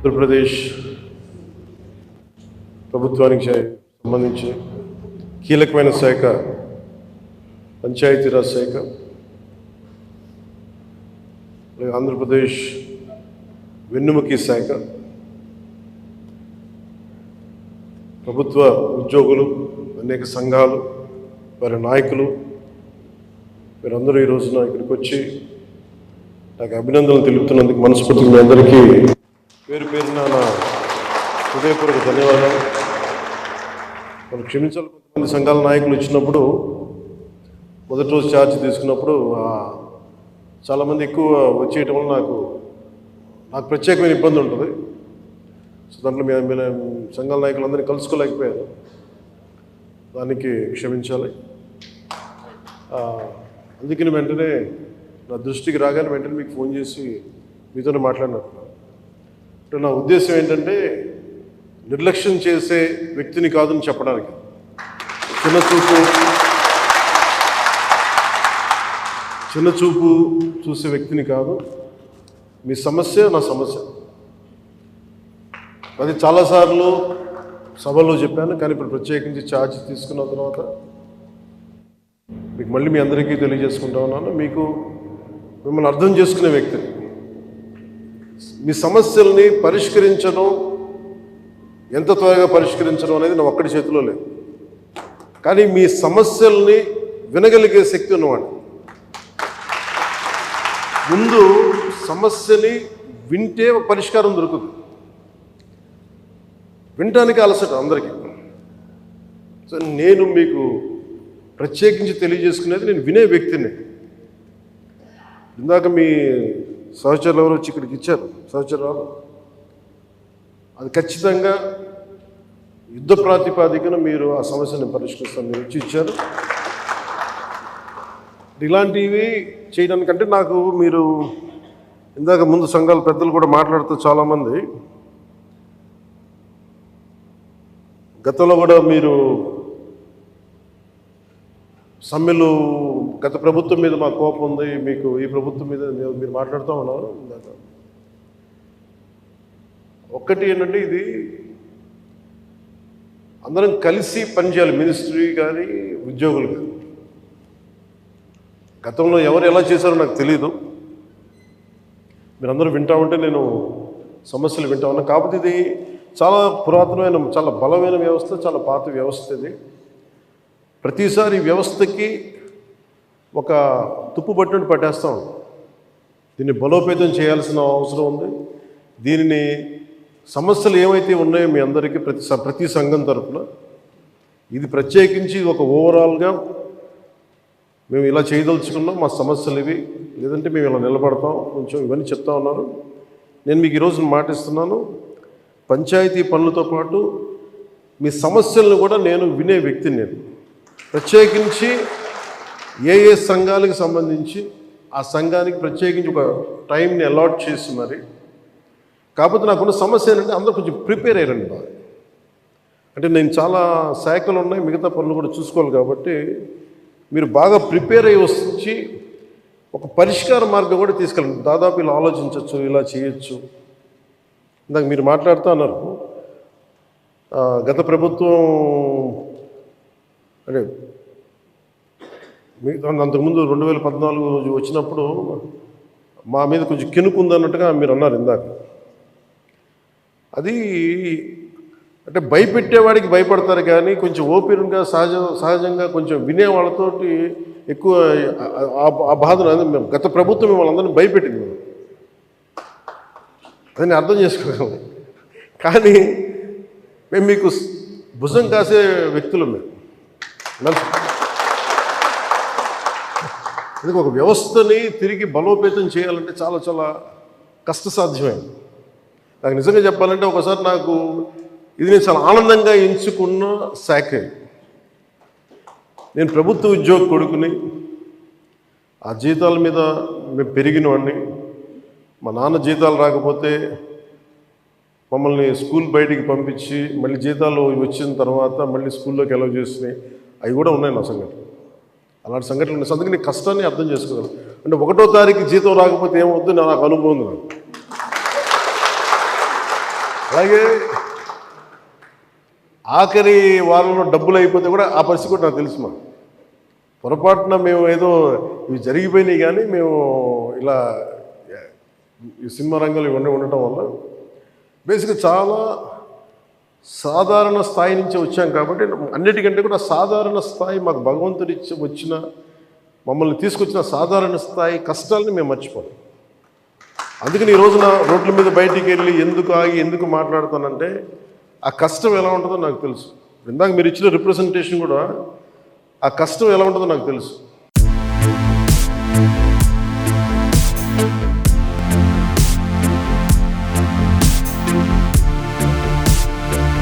ఉత్తరప్రదేశ్ ప్రభుత్వానికి సంబంధించి కీలకమైన శాఖ పంచాయతీరాజ్ శాఖ ఆంధ్రప్రదేశ్ వెన్నుముకి శాఖ ప్రభుత్వ ఉద్యోగులు అనేక సంఘాలు వారి నాయకులు మీరందరూ ఈ రోజున ఇక్కడికి వచ్చి నాకు అభినందనలు తెలుపుతున్నందుకు మనస్ఫూర్తిగా మీ అందరికీ పేరు పేరున నా హృదయపూర్వక ధన్యవాదాలు. మనం క్షమించాలి కొంతమంది సంఘాల నాయకులు ఇచ్చినప్పుడు మొదటి రోజు ఛార్జ్ తీసుకున్నప్పుడు చాలామంది ఎక్కువ వచ్చేయటం వల్ల నాకు నాకు ప్రత్యేకమైన ఇబ్బంది ఉంటుంది. సో దాంట్లో మీ మీ సంఘాల నాయకులందరినీ కలుసుకోలేకపోయారు దానికి క్షమించాలి. అందుకని వెంటనే నా దృష్టికి రాగానే వెంటనే మీకు ఫోన్ చేసి మీతోనే మాట్లాడినట్టున్నాను. అంటే నా ఉద్దేశం ఏంటంటే నిర్లక్ష్యం చేసే వ్యక్తిని కాదని చెప్పడానికి. చిన్న చూపు చిన్న చూపు చూసే వ్యక్తిని కాదు. మీ సమస్య నా సమస్య. అది చాలాసార్లు సభలో చెప్పాను కానీ ఇప్పుడు ప్రత్యేకించి ఛార్జ్ తీసుకున్న తర్వాత మీకు మళ్ళీ మీ అందరికీ తెలియజేసుకుంటా ఉన్నాను. మీకు మిమ్మల్ని అర్థం చేసుకునే వ్యక్తిని మీ సమస్యల్ని పరిష్కరించడం ఎంత త్వరగా పరిష్కరించడం అనేది నా ఒక్కడి చేతిలో లేదు. కానీ మీ సమస్యల్ని వినగలిగే శక్తి ఉన్నవాడు ముందు సమస్యని వింటే పరిష్కారం దొరుకుతుంది. వినటానికి అలసట అందరికీ. సో నేను మీకు ప్రత్యేకించి తెలియజేసుకునేది నేను వినే వ్యక్తిని. ఇందాక మీ సహచరులు ఎవరు వచ్చి ఇక్కడికి ఇచ్చారు. సహచరాలు అది ఖచ్చితంగా యుద్ధ ప్రాతిపాదికన మీరు ఆ సమస్యను పరిష్కరిస్తాను మీరు వచ్చి ఇచ్చారు. ఇలాంటివి చేయడానికంటే నాకు మీరు ఇందాక ముందు సంఘాల పెద్దలు కూడా మాట్లాడుతూ చాలామంది. గతంలో కూడా మీరు సమ్మెలు గత ప్రభుత్వం మీద మా కోపం ఉంది మీకు ఈ ప్రభుత్వం మీద మీరు- మీరు మాట్లాడుతూ ఉన్నారు ఇందాక ఒక్కటి ఏంటంటే ఇది అందరం కలిసి పనిచేయాలి మినిస్ట్రీ కానీ ఉద్యోగులు కానీ. గతంలో ఎవరు ఎలా చేశారో నాకు తెలియదు మీరందరూ వింటా ఉంటే నేను సమస్యలు వింటా ఉన్నా. కాకపోతే ఇది చాలా పురాతనమైన చాలా బలమైన వ్యవస్థ చాలా పాత వ్యవస్థ ఇది. ప్రతిసారి వ్యవస్థకి ఒక తుప్పు పట్టినట్టు పట్టేస్తాం. దీన్ని బలోపేతం చేయాల్సిన అవసరం ఉంది. దీనిని సమస్యలు ఏమైతే ఉన్నాయో మీ అందరికీ ప్రతి ప్రతి సంఘం తరఫున ఇది ప్రత్యేకించి ఒక ఓవరాల్గా మేము ఇలా చేయదలుచుకున్నాం. మా సమస్యలు ఇవి. లేదంటే మేము ఇలా నిలబడతాం. కొంచెం ఇవన్నీ చెప్తా ఉన్నారు. నేను మీకు ఈరోజు మాటిస్తున్నాను. పంచాయతీ పనులతో పాటు మీ సమస్యలను కూడా నేను వినే వ్యక్తిని నేను. ప్రత్యేకించి ఏ ఏ సంఘాలకు సంబంధించి ఆ సంఘానికి ప్రత్యేకించి ఒక టైంని అలాట్ చేసి మరి కాకపోతే నాకున్న సమస్య ఏంటంటే అందరూ కొంచెం ప్రిపేర్ అయ్యారండి బాగా. అంటే నేను చాలా శాఖలు ఉన్నాయి మిగతా పనులు కూడా చూసుకోవాలి కాబట్టి మీరు బాగా ప్రిపేర్ అయ్యి వచ్చి ఒక పరిష్కార మార్గం కూడా తీసుకెళ్ళండి. దాదాపు ఇలా ఆలోచించవచ్చు ఇలా చేయొచ్చు. ఇందాక మీరు మాట్లాడుతూ అన్నారు గత ప్రభుత్వం అంటే మీ అంతకుముందు రెండు వేల పద్నాలుగు రోజు వచ్చినప్పుడు మా మీద కొంచెం కెనుకుందన్నట్టుగా మీరు అన్నారు ఇందాక. అది అంటే భయపెట్టేవాడికి భయపడతారు కానీ కొంచెం ఓపెన్గా సహజ సహజంగా కొంచెం వినే వాళ్ళతోటి ఎక్కువ ఆ- ఆ- బాధను మేము. గత ప్రభుత్వం మిమ్మల్ని అందరినీ భయపెట్టింది. దాన్ని అర్థం చేసుకోగలం కానీ మేము మీకు భుజం కాసే వ్యక్తులు మేము. నలుసు. అందుకే ఒక వ్యవస్థని తిరిగి బలోపేతం చేయాలంటే చాలా చాలా కష్టసాధ్యమైంది. నాకు నిజంగా చెప్పాలంటే ఒకసారి నాకు ఇది నేను చాలా ఆనందంగా ఎంచుకున్న శాఖ. నేను ప్రభుత్వ ఉద్యోగ కొడుకుని ఆ జీతాల మీద మేము పెరిగిన వాడిని. మా నాన్న జీతాలు రాకపోతే మమ్మల్ని స్కూల్ బయటికి పంపించి మళ్ళీ జీతాలు వచ్చిన తర్వాత మళ్ళీ స్కూల్లోకి ఎలవ్ చేసినాయి అవి కూడా ఉన్నాయి నా సంఘటన అలాంటి సంఘటనలు ఉన్నాయి. అందుకే నీ కష్టాన్ని అర్థం చేసుకోగలను అంటే ఒకటో తారీఖు జీతం రాకపోతే ఏమవుద్దు? నాకు అనుభవం ఉంది అలాగే ఆఖరి వారంలో డబ్బులు అయిపోతే కూడా ఆ పరిస్థితి కూడా నాకు తెలుసు మా పొరపాటున మేము ఏదో ఇవి జరిగిపోయినాయి కానీ మేము ఇలా ఈ సినిమా రంగంలో ఇవన్నీ ఉండటం వల్ల బేసిక్గా చాలా సాధారణ స్థాయి నుంచి వచ్చాం కాబట్టి అన్నిటికంటే కూడా సాధారణ స్థాయి మాకు భగవంతుడి వచ్చిన మమ్మల్ని తీసుకొచ్చిన సాధారణ స్థాయి కష్టాలని మేము మర్చిపోం. అందుకని ఈ రోజున రోడ్ల మీద బయటికి వెళ్ళి ఎందుకు ఆగి ఎందుకు మాట్లాడుతానంటే ఆ కష్టం ఎలా ఉంటుందో నాకు తెలుసు. ఇందాక మీరు ఇచ్చిన రిప్రజెంటేషన్ కూడా ఆ కష్టం ఎలా ఉంటుందో నాకు తెలుసు.